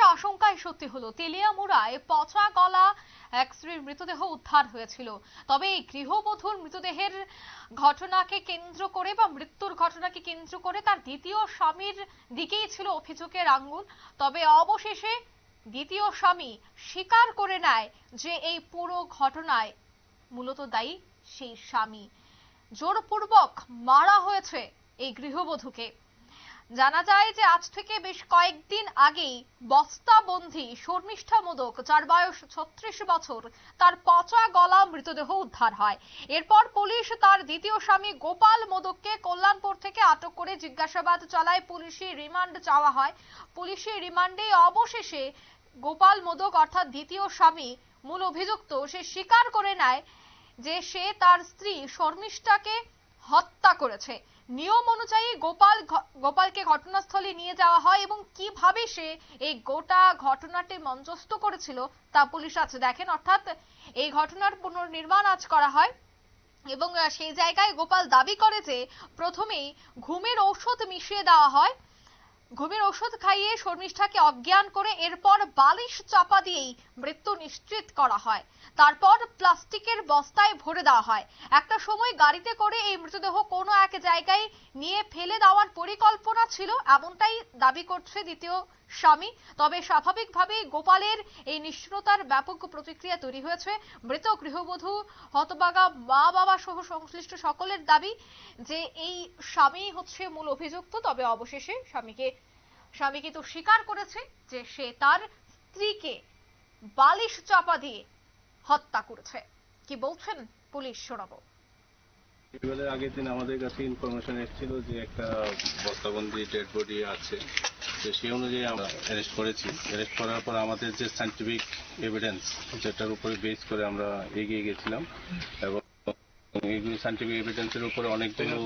আশঙ্কায় সত্যি হলো, তেলিয়ামুড়ায় পচা গলা এক স্ত্রীর মৃতদেহ উদ্ধার হয়েছিল। তবে এই গৃহবধূর মৃতদেহের ঘটনাকে কেন্দ্র করে বা মৃত্যুর ঘটনাকে কেন্দ্র করে তার দ্বিতীয় স্বামীর দিকেই ছিল অভিযোগের আঙ্গুল। তবে অবশেষে দ্বিতীয় স্বামী স্বীকার করে নেয় যে এই পুরো ঘটনায় মূলত দায়ী সেই স্বামী। জোরপূর্বক মারা হয়েছে এই গৃহবধূকে। জানা যায় যে আজ থেকে বেশ কয়েকদিন আগেই বস্তাবন্দি শর্মিষ্ঠা মোদক যার বয়স ছত্রিশ বছর, তার পচা গলা মৃতদেহ উদ্ধার হয়। এরপর পুলিশ তার দ্বিতীয় স্বামী গোপাল মোদককে কল্যাণপুর থেকে আটক করে জিজ্ঞাসাবাদ চালায়। পুলিশি রিমান্ড চাওয়া হয়। পুলিশি রিমান্ডে অবশেষে গোপাল মোদক, অর্থাৎ দ্বিতীয় স্বামী, মূল অভিযুক্ত, সে স্বীকার করে নেয় যে সে তার স্ত্রী শর্মিষ্ঠাকে হত্যা করেছে। নিয়ম অনুযায়ী গোপাল গোপালকে ঘটনাস্থলে নিয়ে যাওয়া হয় এবং কীভাবে সে এই গোটা ঘটনাটি মঞ্চস্থ করেছিল তা পুলিশ আজ দেখেন। অর্থাৎ এই ঘটনার পুনর্নির্মাণ আজ করা হয় এবং সেই জায়গায় গোপাল দাবি করে যে প্রথমেই ঘুমের ঔষধ মিশিয়ে দেওয়া হয়। ঘুমের ওষুধ খাইয়ে শর্মিষ্ঠাকে অজ্ঞান করে এরপর বালিশ চাপা দিয়েই মৃত্যু নিশ্চিত করা হয়। তারপর প্লাস্টিকের বস্তায় ভরে দেওয়া হয়। একটা সময় গাড়িতে করে এই মৃতদেহ কোনো এক জায়গায় নিয়ে ফেলে দেওয়ার পরিকল্পনা ছিল, এমনটাই দাবি করছে দ্বিতীয় স্বামী। তবে স্বাভাবিকভাবেই গোপালের এই নিষ্ঠুরতার ব্যাপক প্রতিক্রিয়া তৈরি হয়েছে। মৃত গৃহবধূ, হতবাগা মা বাবা সহ সংশ্লিষ্ট সকলের দাবি যে এই স্বামী হচ্ছে মূল অভিযুক্ত, তবে অবশেষে স্বামীকে স্বামী কিন্তু স্বীকার করেছে যে সে তার স্ত্রীকে বালিশ চাপা দিয়ে হত্যা করেছে। কি বলছেন পুলিশ শোনাবো। আগের দিন আমাদের কাছে ইনফরমেশন এসেছিল যে একটা বস্তাবন্দি ডেড বডি আছে। তো সেই অনুযায়ী আমরা অ্যারেস্ট করেছি। অ্যারেস্ট করার পর আমাদের যে সাইন্টিফিক এভিডেন্স যেটার উপরে বেস করে আমরা এগিয়ে গেছিলাম এবং এইগুলো সাইন্টিফিক এভিডেন্সের উপরে অনেকগুলো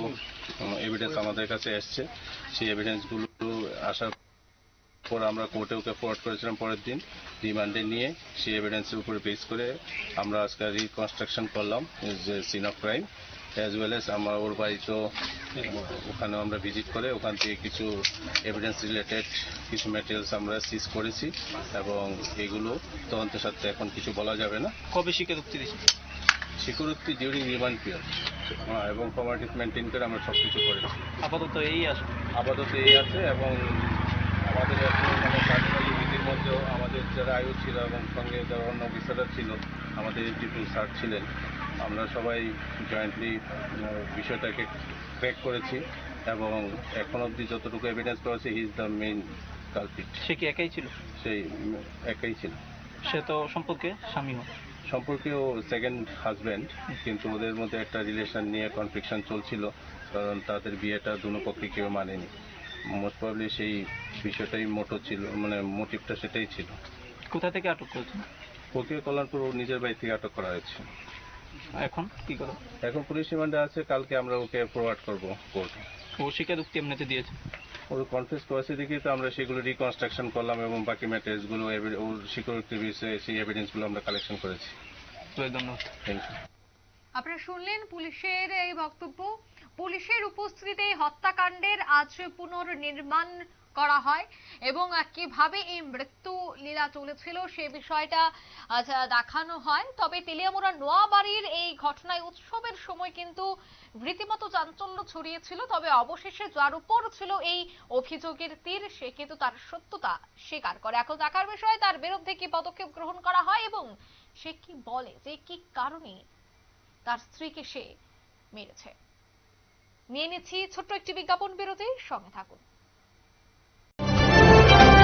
এভিডেন্স আমাদের কাছে এসছে। সেই এভিডেন্সগুলো আসার পর আমরা কোর্টে ওকে ফরওয়ার্ড করেছিলাম পরের দিন রিমান্ডে নিয়ে সেই এভিডেন্সের উপরে বেস করে আমরা আজকে রিকনস্ট্রাকশন করলাম যে scene of crime as well as আমরা ওর বাড়িতেও ওখানে আমরা ভিজিট করে ওখান থেকে কিছু এভিডেন্স রিলেটেড কিছু ম্যাটেরিয়ালস আমরা সিজ করেছি এবং এগুলো তদন্তের সাথে এখন কিছু বলা যাবে না। কবে স্বীকারোক্তি দিয়েছে সিকিউরিটি ডিউরিং রিমান্ড পিরিয়ড এবং ফর্মালিটিস মেনটেন করে আমরা সব কিছু করেছি। আপাতত এই আস আপাতত এই আছে এবং আমাদের মানে বিধির মধ্যেও আমাদের যারা আয়ু ছিল এবং সঙ্গে যারা অন্য অফিসাররা ছিল আমাদের ডিপি স্যার ছিলেন আমরা সবাই জয়েন্টলি বিষয়টাকে ক্র্যাক করেছি এবং এখন অবধি যতটুকু এভিডেন্স পাওয়া he is the main culprit সে কি একাই ছিল? সেই একাই ছিল। সে তো সম্পর্কে স্বামী হয় সম্পর্কে ও সেকেন্ড হাজব্যান্ড কিন্তু ওদের মধ্যে একটা রিলেশন নিয়ে কনফ্লিকশন চলছিল কারণ তাদের বিয়েটা দুনো পক্ষে কেউ মানেনি। মোস্ট প্রবলি সেই বিষয়টাই মোটো ছিল মানে মোটিভটা সেটাই ছিল। কোথা থেকে আটক করেছেন? ওকে কল্যাণপুর ওর নিজের বাড়ি থেকে আটক করা হয়েছে। এখন কি করো? এখন পুলিশ রিমান্ডে আছে কালকে আমরা ওকে ফরওয়ার্ড করব কোর্টে ও স্বীকারোক্তি এমনিতে দিয়েছে? ওর কনফিউজ করেছে দেখি তো আমরা সেগুলো রিকনস্ট্রাকশন করলাম এবং বাকি ম্যাটেরিয়ালসগুলো ওর সিকিউরিটি বিষয়ে সেই এভিডেন্সগুলো আমরা কালেকশন করেছি। ধন্যবাদ। থ্যাংক ইউ আপনারা শুনলেন পুলিশের এই বক্তব্য। পুলিশের উপস্থিতিতে এই হত্যাকাণ্ডের আজ পুনর্নির্মাণ করা হয় এবং কীভাবে এই মৃত্যু লীলা চলেছিল সে বিষয়টা দেখানো হয়। তবে তেলিয়ামুড়া নোয়াবাড়ির ঘটনায়, উৎসবের সময় কিন্তু রীতিমতো চাঞ্চল্য ছড়িয়েছিল, তবে অবশেষে যার উপর ছিল এই অভিযোগের তীর, সে কিন্তু তার সত্যতা স্বীকার করে। এখন দেখার বিষয়, তার বিরুদ্ধে কি পদক্ষেপ গ্রহণ করা হয় এবং সে কি বলে, যে কি কারণে তার স্ত্রীকে সে মেরেছে? নিয়ে নিচ্ছি ছোট্ট একটি বিজ্ঞাপন বিরতি, সঙ্গে থাকুন।